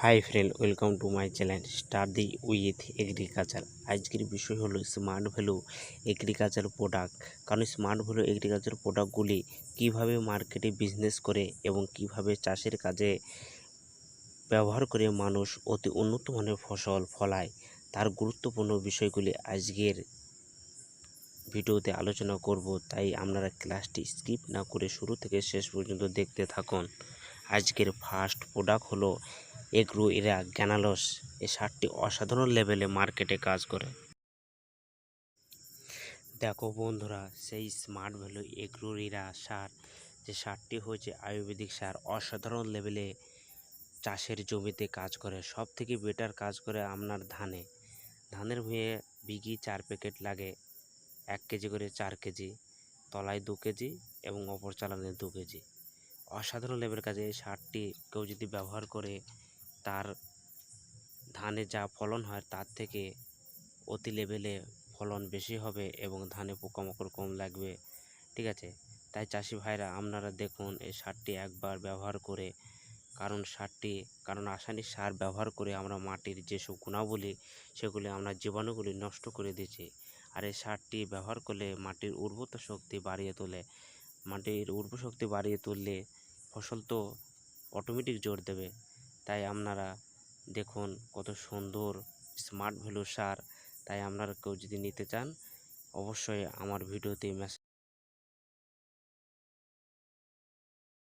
Hi friend, welcome to my channel star the with agriculture. আজকের বিষয় হলো smart value agriculture product. কারণ smart value agriculture প্রোডাক্টগুলি কীভাবে মার্কেটে বিজনেস করে এবং কীভাবে চাষের কাজে ব্যবহার করে মানুষ অতি উন্নত মানের ফসল ফলায়, তার গুরুত্বপূর্ণ বিষয়গুলি আজকের ভিডিওতে আলোচনা করব। তাই আপনারা ক্লাসটি স্কিপ না করে শুরু থেকে শেষ পর্যন্ত দেখতে থাকুন। আজকের ফার্স্ট প্রোডাক্ট হলো এগ্রো এরা গ্যানালস এই সারটি অসাধারণ লেভেলে মার্কেটে কাজ করে। দেখো বন্ধুরা, সেই স্মার্ট ভ্যালু এগ্রো এরা সার, যে সারটি হয়েছে আয়ুর্বেদিক সার, অসাধারণ লেভেলে চাষের জমিতে কাজ করে। সব থেকে বেটার কাজ করে আপনার ধানে। ধানের ভুঁয়ে বিঘি চার প্যাকেট লাগে, এক কেজি করে চার কেজি, তলায় দু কেজি এবং অপর চালানে দু কেজি। অসাধারণ লেভেল কাজে এই সারটি কেউ যদি ব্যবহার করে তার ধানে যা ফলন হয় তার থেকে অতি লেভেলে ফলন বেশি হবে এবং ধানে পোকামাকড় কম লাগবে। ঠিক আছে? তাই চাষি ভাইরা আপনারা দেখুন এই সারটি একবার ব্যবহার করে, কারণ সারটি, কারণ রাসায়নিক সার ব্যবহার করে আমরা মাটির যেসব গুণাবলী সেগুলি আমরা জীবাণুগুলি নষ্ট করে দিচ্ছি আর এই সারটি ব্যবহার করলে মাটির উর্বরতা শক্তি বাড়িয়ে তোলে। মাটির উর্বর শক্তি বাড়িয়ে তুললে ফসল তো অটোমেটিক জোর দেবে। তাই আপনারা দেখুন কত সুন্দর স্মার্ট ভ্যালু সার। তাই আপনারা কেউ যদি নিতে চান, অবশ্যই আমার ভিডিওতে মেসেজ